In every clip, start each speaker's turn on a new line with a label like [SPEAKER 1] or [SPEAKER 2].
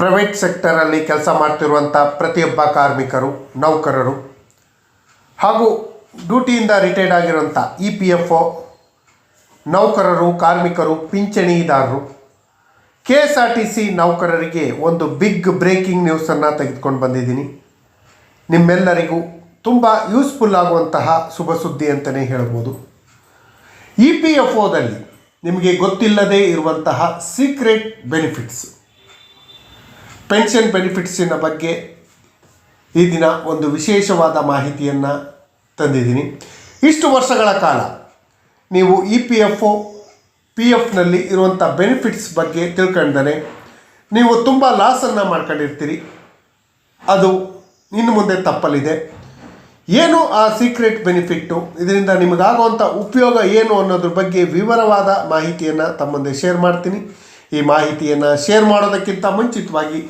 [SPEAKER 1] Private ಸೆಕ್ಟರಲ್ಲಿ ಕೆಲಸ ಮಾಡ್ತಿರುವಂಥ ಪ್ರತಿಯೊಬ್ಬ ಕಾರ್ಮಿಕರು, ನೌಕರರು ಹಾಗೂ ಡ್ಯೂಟಿಯಿಂದ ರಿಟೈರ್ಡ್ ಆಗಿರುವಂಥ ಇ ಪಿ ಎಫ್ ಒ ನೌಕರರು, ಕಾರ್ಮಿಕರು, ಪಿಂಚಣಿದಾರರು K S R T C ನೌಕರರಿಗೆ ಒಂದು ಬಿಗ್ ಬ್ರೇಕಿಂಗ್ ನ್ಯೂಸನ್ನು ತೆಗೆದುಕೊಂಡು ಬಂದಿದ್ದೀನಿ. ನಿಮ್ಮೆಲ್ಲರಿಗೂ ತುಂಬ ಯೂಸ್ಫುಲ್ ಆಗುವಂತಹ ಶುಭ ಸುದ್ದಿ ಅಂತಲೇ ಹೇಳ್ಬೋದು. ಇ ಪಿ ಎಫ್ ಒದಲ್ಲಿ ನಿಮಗೆ ಗೊತ್ತಿಲ್ಲದೇ ಇರುವಂತಹ ಸೀಕ್ರೆಟ್ ಬೆನಿಫಿಟ್ಸ್ ಪೆನ್ಷನ್ ಬೆನಿಫಿಟ್ಸಿನ ಬಗ್ಗೆ ಈ ದಿನ ಒಂದು ವಿಶೇಷವಾದ ಮಾಹಿತಿಯನ್ನು ತಂದಿದ್ದೀನಿ. ಇಷ್ಟು ವರ್ಷಗಳ ಕಾಲ ನೀವು E P F O P ಎಫ್ನಲ್ಲಿ ಇರುವಂಥ ಬೆನಿಫಿಟ್ಸ್ ಬಗ್ಗೆ ತಿಳ್ಕೊಂಡರೆ ನೀವು ತುಂಬ ಲಾಸನ್ನು ಮಾಡ್ಕೊಂಡಿರ್ತೀರಿ. ಅದು ಇನ್ನು ಮುಂದೆ ತಪ್ಪಲಿದೆ. ಏನು ಆ ಸೀಕ್ರೆಟ್ ಬೆನಿಫಿಟ್ಟು ಇದರಿಂದ ನಿಮಗಾಗುವಂಥ ಉಪಯೋಗ ಏನು ಅನ್ನೋದ್ರ ಬಗ್ಗೆ ವಿವರವಾದ ಮಾಹಿತಿಯನ್ನು ತಮ್ಮ ಶೇರ್ ಮಾಡ್ತೀನಿ. ಈ ಮಾಹಿತಿಯನ್ನು ಶೇರ್ ಮಾಡೋದಕ್ಕಿಂತ ಮುಂಚಿತವಾಗಿ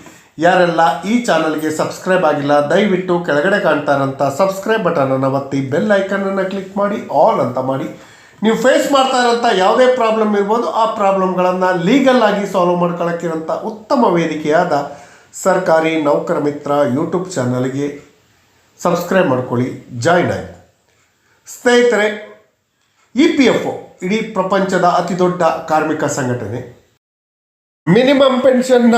[SPEAKER 1] ಯಾರೆಲ್ಲ ಈ ಚಾನಲ್ಗೆ ಸಬ್ಸ್ಕ್ರೈಬ್ ಆಗಿಲ್ಲ, ದಯವಿಟ್ಟು ಕೆಳಗಡೆ ಕಾಣ್ತಾರಂಥ ಸಬ್ಸ್ಕ್ರೈಬ್ ಬಟನನ್ನು ಒತ್ತಿ ಬೆಲ್ ಐಕನನ್ನು ಕ್ಲಿಕ್ ಮಾಡಿ ಆಲ್ ಅಂತ ಮಾಡಿ. ನೀವು ಫೇಸ್ ಮಾಡ್ತಾ ಇರೋಂಥ ಯಾವುದೇ ಪ್ರಾಬ್ಲಮ್ ಇರ್ಬೋದು, ಆ ಪ್ರಾಬ್ಲಮ್ಗಳನ್ನು ಲೀಗಲ್ ಆಗಿ ಸಾಲ್ವ್ ಮಾಡ್ಕೊಳ್ಳೋಕ್ಕಿರೋಂಥ ಉತ್ತಮ ವೇದಿಕೆಯಾದ ಸರ್ಕಾರಿ ನೌಕರ ಮಿತ್ರ ಯೂಟ್ಯೂಬ್ ಚಾನಲ್ಗೆ ಸಬ್ಸ್ಕ್ರೈಬ್ ಮಾಡ್ಕೊಳ್ಳಿ ಜಾಯ್ನ್ ಆಗಿ. ಸ್ನೇಹಿತರೆ ಇ ಪಿ ಎಫ್ ಒ ಇಡೀ ಪ್ರಪಂಚದ ಅತಿ ದೊಡ್ಡ ಕಾರ್ಮಿಕ ಸಂಘಟನೆ. ಮಿನಿಮಮ್ ಪೆನ್ಷನ್ನ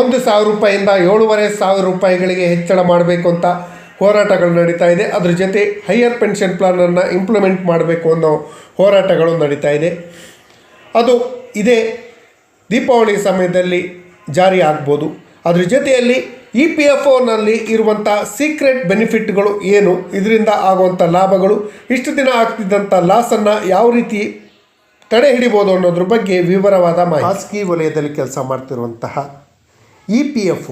[SPEAKER 1] ಒಂದು ಸಾವಿರ ರೂಪಾಯಿಂದ ಏಳುವರೆ ಸಾವಿರ ರೂಪಾಯಿಗಳಿಗೆ ಹೆಚ್ಚಳ ಮಾಡಬೇಕು ಅಂತ ಹೋರಾಟಗಳು ನಡೀತಾ ಇದೆ. ಅದ್ರ ಜೊತೆ ಹೈಯರ್ ಪೆನ್ಷನ್ ಪ್ಲಾನನ್ನು ಇಂಪ್ಲಿಮೆಂಟ್ ಮಾಡಬೇಕು ಅನ್ನೋ ಹೋರಾಟಗಳು ನಡೀತಾ ಇದೆ. ಅದು ಇದೇ ದೀಪಾವಳಿ ಸಮಯದಲ್ಲಿ ಜಾರಿ ಆಗ್ಬೋದು. ಅದ್ರ ಜೊತೆಯಲ್ಲಿ ಇ ಪಿ ಎಫ್ ಒನಲ್ಲಿ ಇರುವಂಥ ಸೀಕ್ರೆಟ್ ಬೆನಿಫಿಟ್ಗಳು ಏನು? ಇದರಿಂದ ಆಗುವಂಥ ಲಾಭಗಳು? ಇಷ್ಟು ದಿನ ಆಗ್ತಿದ್ದಂಥ ಲಾಸನ್ನು ಯಾವ ರೀತಿ ತಡೆ ಹಿಡಿಬೋದು ಅನ್ನೋದ್ರ ಬಗ್ಗೆ ವಿವರವಾದ ಮಾಹಿತಿ. ಖಾಸಗಿ ವಲಯದಲ್ಲಿ ಕೆಲಸ ಮಾಡ್ತಿರುವಂತಹ ಇ ಪಿ ಎಫ್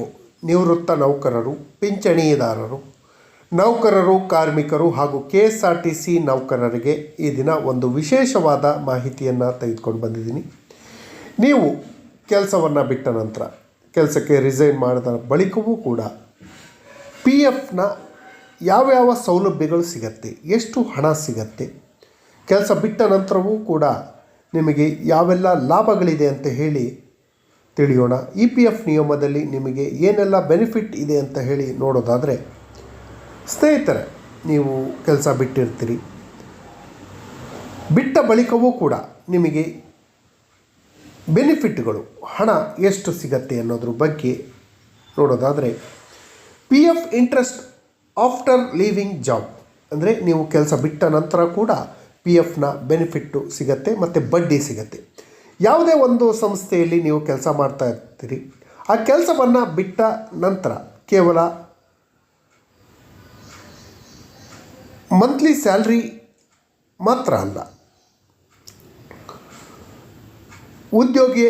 [SPEAKER 1] ನಿವೃತ್ತ ನೌಕರರು, ಪಿಂಚಣಿದಾರರು, ನೌಕರರು, ಕಾರ್ಮಿಕರು ಹಾಗೂ K S R T C ನೌಕರರಿಗೆ ಈ ದಿನ ಒಂದು ವಿಶೇಷವಾದ ಮಾಹಿತಿಯನ್ನು ತೆಗೆದುಕೊಂಡು ಬಂದಿದ್ದೀನಿ. ನೀವು ಕೆಲಸವನ್ನು ಬಿಟ್ಟ ನಂತರ, ಕೆಲಸಕ್ಕೆ ರಿಸೈನ್ ಮಾಡಿದ ಬಳಿಕವೂ ಕೂಡ ಪಿ ಎಫ್ನ ಯಾವ್ಯಾವ ಸೌಲಭ್ಯಗಳು ಸಿಗತ್ತೆ, ಎಷ್ಟು ಹಣ ಸಿಗತ್ತೆ, ಕೆಲಸ ಬಿಟ್ಟ ನಂತರವೂ ಕೂಡ ನಿಮಗೆ ಯಾವೆಲ್ಲ ಲಾಭಗಳಿದೆ ಅಂತ ಹೇಳಿ ತಿಳಿಯೋಣ. ಇ ಪಿ ಎಫ್ ನಿಯಮದಲ್ಲಿ ನಿಮಗೆ ಏನೆಲ್ಲ ಬೆನಿಫಿಟ್ ಇದೆ ಅಂತ ಹೇಳಿ ನೋಡೋದಾದರೆ, ಸ್ನೇಹಿತರೆ, ನೀವು ಕೆಲಸ ಬಿಟ್ಟಿರ್ತೀರಿ. ಬಿಟ್ಟ ಬಳಿಕವೂ ಕೂಡ ನಿಮಗೆ ಬೆನಿಫಿಟ್ಗಳು, ಹಣ ಎಷ್ಟು ಸಿಗತ್ತೆ ಅನ್ನೋದ್ರ ಬಗ್ಗೆ ನೋಡೋದಾದರೆ, P F interest after leaving job, ಅಂದರೆ ನೀವು ಕೆಲಸ ಬಿಟ್ಟ ನಂತರ ಕೂಡ ಪಿ ಎಫ್ನ ಬೆನಿಫಿಟ್ಟು ಸಿಗತ್ತೆ, ಮತ್ತು ಬಡ್ಡಿ ಸಿಗತ್ತೆ. ಯಾವುದೇ ಒಂದು ಸಂಸ್ಥೆಯಲ್ಲಿ ನೀವು ಕೆಲಸ ಮಾಡ್ತಾ ಇರ್ತೀರಿ, ಆ ಕೆಲಸವನ್ನು ಬಿಟ್ಟ ನಂತರ ಕೇವಲ ಮಂತ್ಲಿ ಸ್ಯಾಲ್ರಿ ಮಾತ್ರ ಅಲ್ಲ, ಉದ್ಯೋಗಿ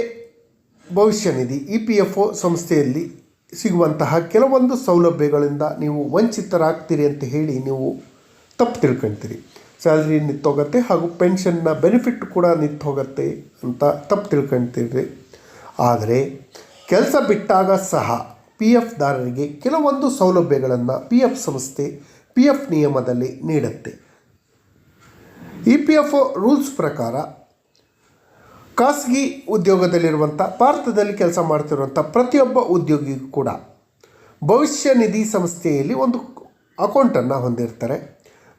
[SPEAKER 1] ಭವಿಷ್ಯ ನಿಧಿ ಇ ಪಿ ಎಫ್ ಒ ಸಂಸ್ಥೆಯಲ್ಲಿ ಸಿಗುವಂತಹ ಕೆಲವೊಂದು ಸೌಲಭ್ಯಗಳಿಂದ ನೀವು ವಂಚಿತರಾಗ್ತೀರಿ ಅಂತ ಹೇಳಿ ನೀವು ತಪ್ಪು ತಿಳ್ಕೊಳ್ತೀರಿ ಸ್ಯಾಲ್ರಿ ನಿಂತೋಗುತ್ತೆ ಹಾಗೂ ಪೆನ್ಷನ್ನ ಬೆನಿಫಿಟ್ ಕೂಡ ನಿಂತೋಗುತ್ತೆ ಅಂತ ತಪ್ಪು ತಿಳ್ಕೊಳ್ತೀವಿ ಆದರೆ ಕೆಲಸ ಬಿಟ್ಟಾಗ ಸಹ ಪಿ ಎಫ್ ದಾರರಿಗೆ ಕೆಲವೊಂದು ಸೌಲಭ್ಯಗಳನ್ನು ಪಿ ಎಫ್ ಸಂಸ್ಥೆ ಪಿ ಎಫ್ ನಿಯಮದಲ್ಲಿ ನೀಡುತ್ತೆ. ಇ ಪಿ ಎಫ್ ರೂಲ್ಸ್ ಪ್ರಕಾರ ಖಾಸಗಿ ಉದ್ಯೋಗದಲ್ಲಿರುವಂಥ, ಭಾರತದಲ್ಲಿ ಕೆಲಸ ಮಾಡ್ತಿರುವಂಥ ಪ್ರತಿಯೊಬ್ಬ ಉದ್ಯೋಗಿಗೂ ಕೂಡ ಭವಿಷ್ಯ ನಿಧಿ ಸಂಸ್ಥೆಯಲ್ಲಿ ಒಂದು ಅಕೌಂಟನ್ನು ಹೊಂದಿರ್ತಾರೆ.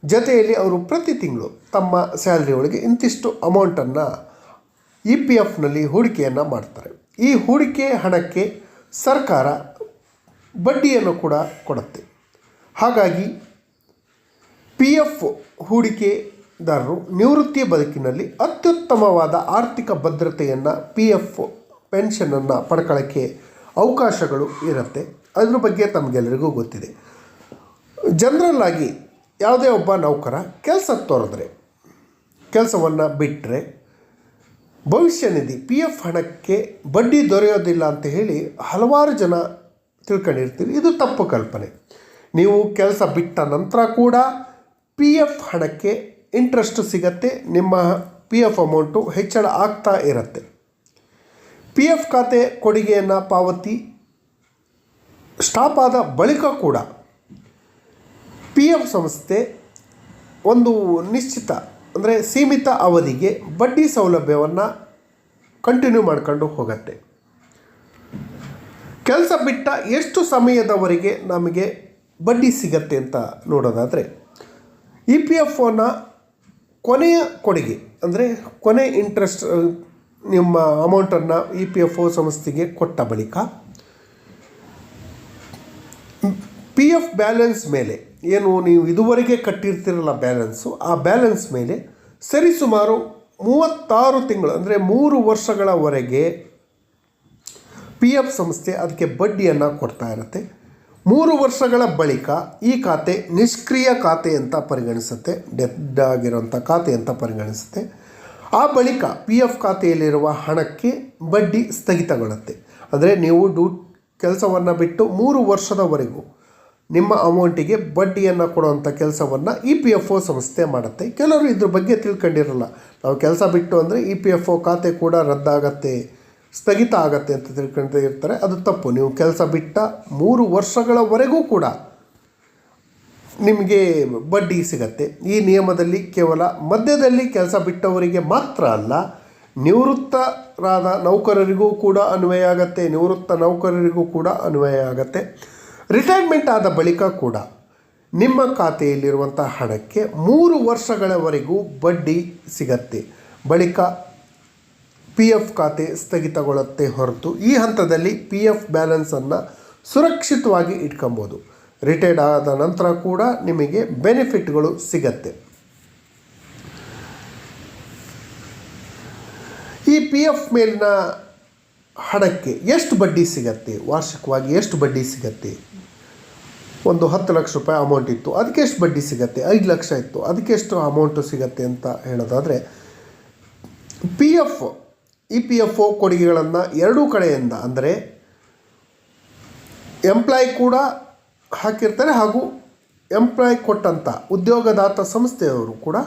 [SPEAKER 1] ಜೊತೆಯಲ್ಲಿ ಅವರು ಪ್ರತಿ ತಿಂಗಳು ತಮ್ಮ ಸ್ಯಾಲ್ರಿ ಒಳಗೆ ಇಂತಿಷ್ಟು ಅಮೌಂಟನ್ನು ಇ ಪಿ ಎಫ್ನಲ್ಲಿ ಹೂಡಿಕೆಯನ್ನು ಮಾಡ್ತಾರೆ. ಈ ಹೂಡಿಕೆ ಹಣಕ್ಕೆ ಸರ್ಕಾರ ಬಡ್ಡಿಯನ್ನು ಕೂಡ ಕೊಡುತ್ತೆ. ಹಾಗಾಗಿ ಪಿ ಎಫ್ ಹೂಡಿಕೆದಾರರು ನಿವೃತ್ತಿ ಬದುಕಿನಲ್ಲಿ ಅತ್ಯುತ್ತಮವಾದ ಆರ್ಥಿಕ ಭದ್ರತೆಯನ್ನು ಪಿ ಎಫ್ ಪೆನ್ಷನನ್ನು ಪಡ್ಕೊಳ್ಳೋಕ್ಕೆ ಅವಕಾಶಗಳು ಇರುತ್ತೆ. ಅದ್ರ ಬಗ್ಗೆ ತಮಗೆಲ್ಲರಿಗೂ ಗೊತ್ತಿದೆ. ಜನರಲ್ಲಾಗಿ ಯಾವುದೇ ಒಬ್ಬ ನೌಕರ ಕೆಲಸ ತೊರೆದ್ರೆ, ಕೆಲಸವನ್ನು ಬಿಟ್ಟರೆ ಭವಿಷ್ಯ ನಿಧಿ ಪಿ ಎಫ್ ಹಣಕ್ಕೆ ಬಡ್ಡಿ ದೊರೆಯೋದಿಲ್ಲ ಅಂತ ಹೇಳಿ ಹಲವಾರು ಜನ ತಿಳ್ಕೊಂಡಿರ್ತೀರಿ ಇದು ತಪ್ಪು ಕಲ್ಪನೆ. ನೀವು ಕೆಲಸ ಬಿಟ್ಟ ನಂತರ ಕೂಡ ಪಿ ಎಫ್ ಹಣಕ್ಕೆ ಇಂಟ್ರೆಸ್ಟ್ ಸಿಗತ್ತೆ, ನಿಮ್ಮ ಪಿ ಎಫ್ ಅಮೌಂಟು ಹೆಚ್ಚಳ ಆಗ್ತಾ ಇರುತ್ತೆ. ಪಿ ಎಫ್ ಖಾತೆ ಕೊಡುಗೆಯನ್ನು ಪಾವತಿ ಸ್ಟಾಪ್ ಆದ ಬಳಿಕ ಕೂಡ ಪಿ ಎಫ್ ಸಂಸ್ಥೆ ಒಂದು ನಿಶ್ಚಿತ, ಅಂದರೆ ಸೀಮಿತ ಅವಧಿಗೆ ಬಡ್ಡಿ ಸೌಲಭ್ಯವನ್ನು ಕಂಟಿನ್ಯೂ ಮಾಡ್ಕೊಂಡು ಹೋಗುತ್ತೆ. ಕೆಲಸ ಬಿಟ್ಟ ಎಷ್ಟು ಸಮಯದವರೆಗೆ ನಮಗೆ ಬಡ್ಡಿ ಸಿಗತ್ತೆ ಅಂತ ನೋಡೋದಾದರೆ ಇ ಪಿ ಎಫ್ ಒನ ಕೊನೆಯ ಕೊಡುಗೆ, ಅಂದರೆ ಕೊನೆ ಇಂಟ್ರೆಸ್ಟ್ ನಿಮ್ಮ ಅಮೌಂಟನ್ನು ಇ ಪಿ ಎಫ್ ಒ ಸಂಸ್ಥೆಗೆ ಕೊಟ್ಟ ಬಳಿಕ ಪಿ ಎಫ್ ಬ್ಯಾಲೆನ್ಸ್ ಮೇಲೆ ಏನು, ನೀವು ಇದುವರೆಗೆ ಕಟ್ಟಿರ್ತಿರಲ್ಲ ಬ್ಯಾಲೆನ್ಸು, ಆ ಬ್ಯಾಲೆನ್ಸ್ ಮೇಲೆ ಸರಿಸುಮಾರು ಮೂವತ್ತಾರು ತಿಂಗಳು, ಅಂದರೆ ಮೂರು ವರ್ಷಗಳವರೆಗೆ ಪಿ ಎಫ್ ಸಂಸ್ಥೆ ಅದಕ್ಕೆ ಬಡ್ಡಿಯನ್ನು ಕೊಡ್ತಾ ಇರುತ್ತೆ. ಮೂರು ವರ್ಷಗಳ ಬಳಿಕ ಈ ಖಾತೆ ನಿಷ್ಕ್ರಿಯ ಖಾತೆ ಅಂತ ಪರಿಗಣಿಸುತ್ತೆ, ಡೆಡ್ ಆಗಿರೋಂಥ ಖಾತೆ ಅಂತ ಪರಿಗಣಿಸುತ್ತೆ. ಆ ಬಳಿಕ ಪಿ ಎಫ್ ಖಾತೆಯಲ್ಲಿರುವ ಹಣಕ್ಕೆ ಬಡ್ಡಿ ಸ್ಥಗಿತಗೊಳ್ಳುತ್ತೆ. ಅಂದರೆ ನೀವು ಡ್ಯೂ ಕೆಲಸವನ್ನು ಬಿಟ್ಟು ಮೂರು ವರ್ಷದವರೆಗೂ ನಿಮ್ಮ ಅಮೌಂಟಿಗೆ ಬಡ್ಡಿಯನ್ನು ಕೊಡುವಂಥ ಕೆಲಸವನ್ನು ಇ ಪಿ ಎಫ್ ಒ ಸಂಸ್ಥೆ ಮಾಡುತ್ತೆ. ಕೆಲವರು ಇದ್ರ ಬಗ್ಗೆ ತಿಳ್ಕೊಂಡಿರಲ್ಲ. ನಾವು ಕೆಲಸ ಬಿಟ್ಟು ಅಂದರೆ ಇ ಪಿ ಎಫ್ ಒ ಖಾತೆ ಕೂಡ ರದ್ದಾಗತ್ತೆ, ಸ್ಥಗಿತ ಆಗತ್ತೆ ಅಂತ ತಿಳ್ಕೊಳ್ತಾ ಇರ್ತಾರೆ. ಅದು ತಪ್ಪು. ನೀವು ಕೆಲಸ ಬಿಟ್ಟ ಮೂರು ವರ್ಷಗಳವರೆಗೂ ಕೂಡ ನಿಮಗೆ ಬಡ್ಡಿ ಸಿಗತ್ತೆ. ಈ ನಿಯಮದಲ್ಲಿ ಕೇವಲ ಮಧ್ಯದಲ್ಲಿ ಕೆಲಸ ಬಿಟ್ಟವರಿಗೆ ಮಾತ್ರ ಅಲ್ಲ, ನಿವೃತ್ತರಾದ ನೌಕರರಿಗೂ ಕೂಡ ಅನ್ವಯ ಆಗತ್ತೆ, ನಿವೃತ್ತ ನೌಕರರಿಗೂ ಕೂಡ ಅನ್ವಯ ಆಗತ್ತೆ. ರಿಟೈರ್ಮೆಂಟ್ ಆದ ಬಳಿಕ ಕೂಡ ನಿಮ್ಮ ಖಾತೆಯಲ್ಲಿರುವಂಥ ಹಣಕ್ಕೆ ಮೂರು ವರ್ಷಗಳವರೆಗೂ ಬಡ್ಡಿ ಸಿಗತ್ತೆ. ಬಳಿಕ ಪಿ ಎಫ್ ಖಾತೆ ಸ್ಥಗಿತಗೊಳ್ಳುತ್ತೆ ಹೊರತು ಈ ಹಂತದಲ್ಲಿ ಪಿ ಎಫ್ ಬ್ಯಾಲೆನ್ಸನ್ನು ಸುರಕ್ಷಿತವಾಗಿ ಇಟ್ಕೊಬೋದು. ರಿಟೈರ್ಡ್ ಆದ ನಂತರ ಕೂಡ ನಿಮಗೆ ಬೆನಿಫಿಟ್ಗಳು ಸಿಗತ್ತೆ. ಈ ಪಿ ಎಫ್ ಮೇಲಿನ ಹಣಕ್ಕೆ ಎಷ್ಟು ಬಡ್ಡಿ ಸಿಗತ್ತೆ? ವಾರ್ಷಿಕವಾಗಿ ಎಷ್ಟು ಬಡ್ಡಿ ಸಿಗತ್ತೆ? ಒಂದು ಹತ್ತು ಲಕ್ಷ ರೂಪಾಯಿ ಅಮೌಂಟ್ ಇತ್ತು. ಅದಕ್ಕೆ ಎಷ್ಟು ಬಡ್ಡಿ ಸಿಗತ್ತೆ? ಐದು ಲಕ್ಷ ಇತ್ತು. ಅದಕ್ಕೆ ಎಷ್ಟು ಅಮೌಂಟು ಸಿಗತ್ತೆ ಅಂತ ಹೇಳೋದಾದರೆ P F E P F O ಕೊಡುಗೆಗಳನ್ನು ಎರಡೂ ಕಡೆಯಿಂದ ಅಂದರೆ ಎಂಪ್ಲಾಯ್ ಕೂಡ ಹಾಕಿರ್ತಾರೆ ಹಾಗೂ ಎಂಪ್ಲಾಯ್ ಕೊಟ್ಟಂಥ ಉದ್ಯೋಗದಾತ ಸಂಸ್ಥೆಯವರು ಕೂಡ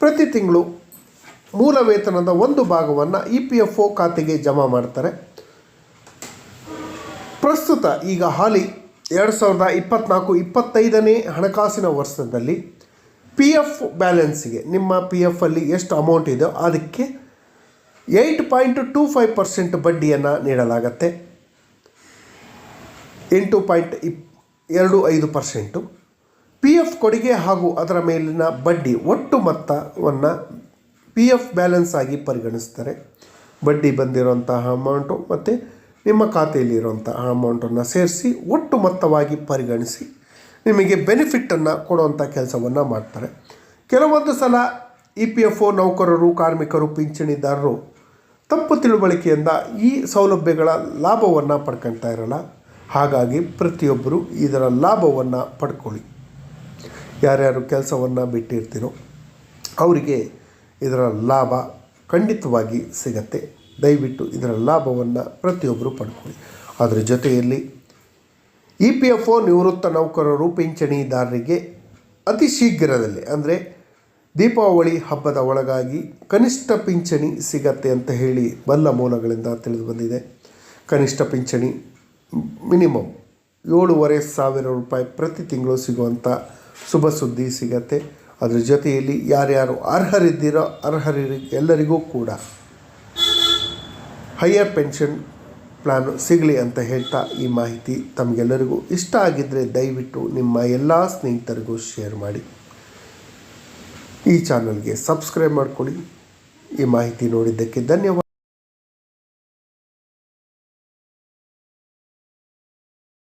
[SPEAKER 1] ಪ್ರತಿ ತಿಂಗಳು ಮೂಲ ವೇತನದ ಒಂದು ಭಾಗವನ್ನು ಇ ಪಿ ಎಫ್ ಒ ಖಾತೆಗೆ ಜಮಾ ಮಾಡ್ತಾರೆ. ಪ್ರಸ್ತುತ ಈಗ ಹಾಲಿ ಎರಡು ಸಾವಿರದ ಇಪ್ಪತ್ತ್ನಾಲ್ಕು ಇಪ್ಪತ್ತೈದನೇ ಹಣಕಾಸಿನ ವರ್ಷದಲ್ಲಿ ಪಿ ಎಫ್ ಬ್ಯಾಲೆನ್ಸಿಗೆ ನಿಮ್ಮ ಪಿ ಎಫಲ್ಲಿ ಎಷ್ಟು ಅಮೌಂಟ್ ಇದೆಯೋ ಅದಕ್ಕೆ eight point two five percent ಬಡ್ಡಿಯನ್ನು ನೀಡಲಾಗತ್ತೆ. ಎಂಟು ಪಾಯಿಂಟ್ ಇಪ್ ಎರಡು ಐದು ಪರ್ಸೆಂಟು ಪಿ ಎಫ್ ಕೊಡುಗೆ ಹಾಗೂ ಅದರ ಮೇಲಿನ ಬಡ್ಡಿ ಒಟ್ಟು ಮೊತ್ತವನ್ನು ಪಿ ಎಫ್ ಬ್ಯಾಲೆನ್ಸ್ ಆಗಿ ಪರಿಗಣಿಸ್ತಾರೆ. ಬಡ್ಡಿ ಬಂದಿರುವಂತಹ ಅಮೌಂಟು ಮತ್ತು ನಿಮ್ಮ ಖಾತೆಯಲ್ಲಿರುವಂಥ ಅಮೌಂಟನ್ನು ಸೇರಿಸಿ, ಒಟ್ಟು ಮೊತ್ತವಾಗಿ ಪರಿಗಣಿಸಿ ನಿಮಗೆ ಬೆನಿಫಿಟ್ಟನ್ನು ಕೊಡುವಂಥ ಕೆಲಸವನ್ನು ಮಾಡ್ತಾರೆ. ಕೆಲವೊಂದು ಸಲ ಇ ಪಿ ಎಫ್ ಒ ನೌಕರರು, ಕಾರ್ಮಿಕರು, ಪಿಂಚಣಿದಾರರು ತಪ್ಪು ತಿಳುವಳಿಕೆಯಿಂದ ಈ ಸೌಲಭ್ಯಗಳ ಲಾಭವನ್ನು ಪಡ್ಕೊಳ್ತಾ ಇರಲ್ಲ. ಹಾಗಾಗಿ ಪ್ರತಿಯೊಬ್ಬರು ಇದರ ಲಾಭವನ್ನು ಪಡ್ಕೊಳ್ಳಿ. ಯಾರ್ಯಾರು ಕೆಲಸವನ್ನು ಬಿಟ್ಟಿರ್ತೀರೋ, ಅವರಿಗೆ ಇದರ ಲಾಭ ಖಂಡಿತವಾಗಿ ಸಿಗತ್ತೆ. ದಯವಿಟ್ಟು ಇದರ ಲಾಭವನ್ನು ಪ್ರತಿಯೊಬ್ಬರು ಪಡ್ಕೊಳ್ಳಿ. ಅದರ ಜೊತೆಯಲ್ಲಿ ಇ ಪಿ ಎಫ್ ಒ ನಿವೃತ್ತ ನೌಕರರು, ಪಿಂಚಣಿದಾರರಿಗೆ ಅತಿ ಶೀಘ್ರದಲ್ಲಿ, ಅಂದರೆ ದೀಪಾವಳಿ ಹಬ್ಬದ ಒಳಗಾಗಿ ಕನಿಷ್ಠ ಪಿಂಚಣಿ ಸಿಗತ್ತೆ ಅಂತ ಹೇಳಿ ಬಲ್ಲ ಮೂಲಗಳಿಂದ ತಿಳಿದು ಬಂದಿದೆ. ಕನಿಷ್ಠ ಪಿಂಚಣಿ ಮಿನಿಮಮ್ ಏಳೂವರೆ ಸಾವಿರ ರೂಪಾಯಿ ಪ್ರತಿ ತಿಂಗಳು ಸಿಗುವಂಥ ಶುಭ ಸುದ್ದಿ ಸಿಗತ್ತೆ. ಅದರ ಜೊತೆಯಲ್ಲಿ ಯಾರ್ಯಾರು ಅರ್ಹರಿದ್ದೀರೋ ಅರ್ಹರಿಗೆ ಎಲ್ಲರಿಗೂ ಕೂಡ ಹೈಯರ್ ಪೆನ್ಷನ್ ಪ್ಲ್ಯಾನು ಸಿಗಲಿ ಅಂತ ಹೇಳ್ತಾ ಈ ಮಾಹಿತಿ ತಮಗೆಲ್ಲರಿಗೂ ಇಷ್ಟ ಆಗಿದ್ದರೆ ದಯವಿಟ್ಟು ನಿಮ್ಮ ಎಲ್ಲ ಸ್ನೇಹಿತರಿಗೂ ಶೇರ್ ಮಾಡಿ. ಈ ಚಾನಲ್ಗೆ ಸಬ್ಸ್ಕ್ರೈಬ್ ಮಾಡ್ಕೊಳ್ಳಿ. ಈ ಮಾಹಿತಿ ನೋಡಿದ್ದಕ್ಕೆ ಧನ್ಯವಾದ.